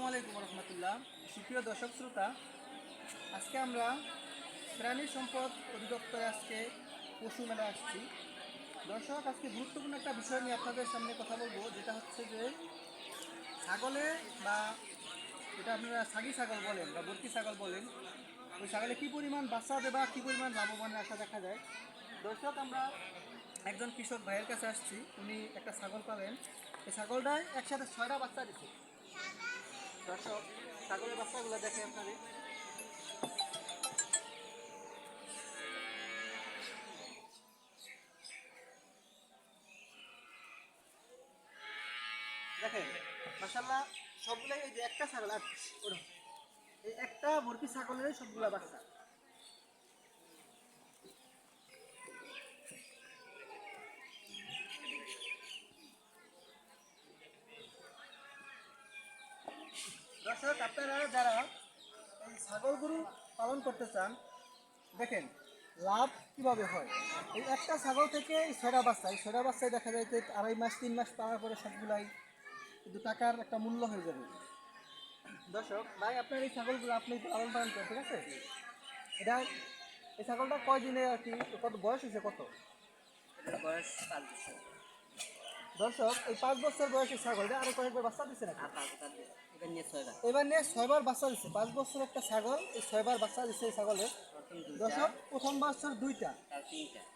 আসসালামু আলাইকুম রহমতুল্লাহ। সুপ্রিয় দর্শক শ্রোতা, আজকে আমরা প্রাণী সম্পদ অধিদপ্তরে আজকে পশু মেলা আসছি। দর্শক, আজকে গুরুত্বপূর্ণ একটা বিষয় নিয়ে আপনাদের সামনে কথা বলব, যেটা হচ্ছে যে ছাগলে বা যেটা আপনারা সাগি ছাগল বলেন বা বর্তি ছাগল বলেন, ওই ছাগলে কী পরিমাণ বাচ্চা দেবা কী পরিমাণ লাভবান রাখা দেখা যায়। দর্শক, আমরা একজন কৃষক ভাইয়ের কাছে আসছি, উনি একটা ছাগল পাবেন এই ছাগলটায় একসাথে ছয়টা বাচ্চা দিচ্ছে দর্শক ছাগলের বাচ্চাগুলো দেখে আপনাদের দেখেন মাসাল্লাহ সবগুলাই এই যে একটা ছাগল, আর। এই একটা মুরগি ছাগলের সবগুলা বাচ্চা দর্শক আপনারা যারা এই ছাগল গরু পালন করতে চান দেখেন লাভ কীভাবে হয়? এই একটা ছাগল থেকে ছয়টা বাচ্চা এই ছয়টা বাচ্চায় দেখা যায় যে আড়াই মাস তিন মাস পাওয়ার পরে সবগুলাই কিন্তু টাকার একটা মূল্য হয়ে যাবে। দর্শক ভাই আপনার এই ছাগলগুলো আপনি পালন পালন করেন ঠিক আছে? এটা এই ছাগলটা কয় দিনে আর কি কত বয়স হয়েছে কত? বয়স পাঁচ বছর। দর্শক এই পাঁচ বছর বয়সের ছাগলটা আরও কয়েকবার বাচ্চা দিচ্ছে নাকি? এবার নিয়ে ছয়বার বাচ্চা দিচ্ছে পাঁচ বছর একটা ছাগল এই ছয়বার বাচ্চা দিচ্ছে এই ছাগলের। প্রথম প্রথম বছর দুইটা।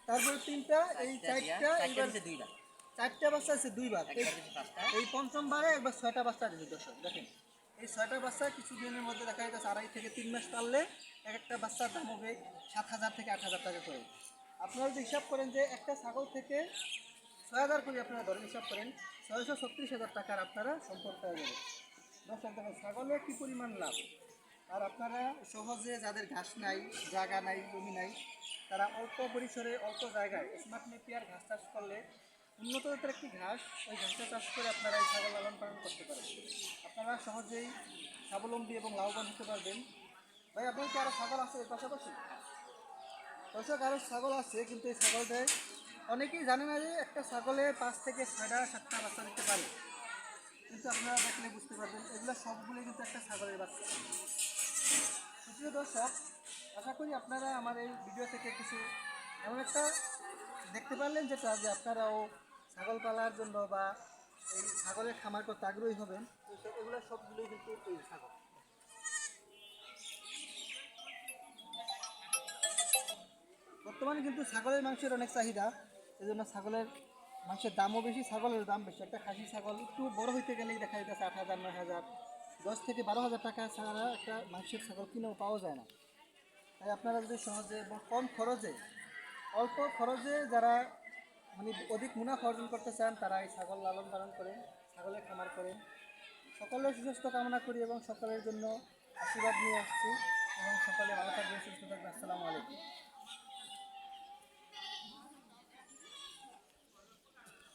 তারপরে তিনটা এই চারটা এইবার দুইবার। চারটা বাচ্চা আছে দুইবার। এই- পঞ্চমবারে একবার ছয়টা বাচ্চা দিচ্ছে দর্শক দেখেন। এই ছয়টা বাচ্চা কিছু দিনের মধ্যে দেখা যাচ্ছে আড়াই থেকে তিন মাস পারলে এক একটা বাচ্চার দাম হবে সাত হাজার থেকে আট হাজার টাকা করে। আপনারা যদি হিসাব করেন যে একটা ছাগল থেকে ছয় হাজার করে আপনারা ধরেন হিসাব করেন ছয়শো ছত্রিশ হাজার টাকার আপনারা সম্পদ পাওয়া যাবে। দর্শক দেখেন ছাগলের কী পরিমাণ লাভ? আর আপনারা সহজে যাদের ঘাস নাই জায়গা নাই, জমি নাই, তারা অল্প পরিসরে, অল্প জায়গায় স্মার্ট নেপিয়ার ঘাস চাষ করলে উন্নত জাতের একটি ঘাস ওই ঘাসটা চাষ করে আপনারা এই ছাগল লালন পালন করতে পারেন আপনারা সহজেই স্বাবলম্বী এবং লাভবান হতে পারবেন। ভাই আপনার কি আরও ছাগল আছে এর পাশাপাশি? দর্শক আরও ছাগল আছে, কিন্তু এই ছাগলটায় অনেকেই জানে না যে একটা ছাগলে পাঁচ থেকে ছয়টা, সাতটা বাচ্চা দিতে পারে। কিন্তু আপনারা দেখলে বুঝতে পারবেন, এগুলো সবগুলো কিন্তু একটা ছাগলের বাচ্চা। সুপ্রিয় দর্শক, আশা করি আপনারা আমার এই ভিডিও থেকে কিছু এমন একটা দেখতে পারলেন যেটা যে আপনারাও ছাগল পালার জন্য বা এই ছাগলের খামার করতে আগ্রহী হবেন। এগুলো সবগুলোই কিন্তু এই ছাগল। বর্তমানে কিন্তু ছাগলের মাংসের অনেক চাহিদা এই জন্য ছাগলের মাংসের দামও বেশি, ছাগলের দাম বেশি। একটা খাসি ছাগল একটু বড় হইতে গেলেই দেখা যাচ্ছে আট হাজার, নয় হাজার, দশ থেকে বারো হাজার টাকা ছাড়া একটা মাংসের ছাগল কিনেও পাওয়া যায় না। তাই আপনারা যদি সহজে এবং কম খরচে, অল্প খরচে যারা মানে অধিক মুনাফা অর্জন করতে চান, তারা এই ছাগল লালন পালন করেন, ছাগলের খামার করেন। সকলের সুস্বাস্থ্য কামনা করি এবং সকলের জন্য আশীর্বাদ নিয়ে আসছি এবং সকলে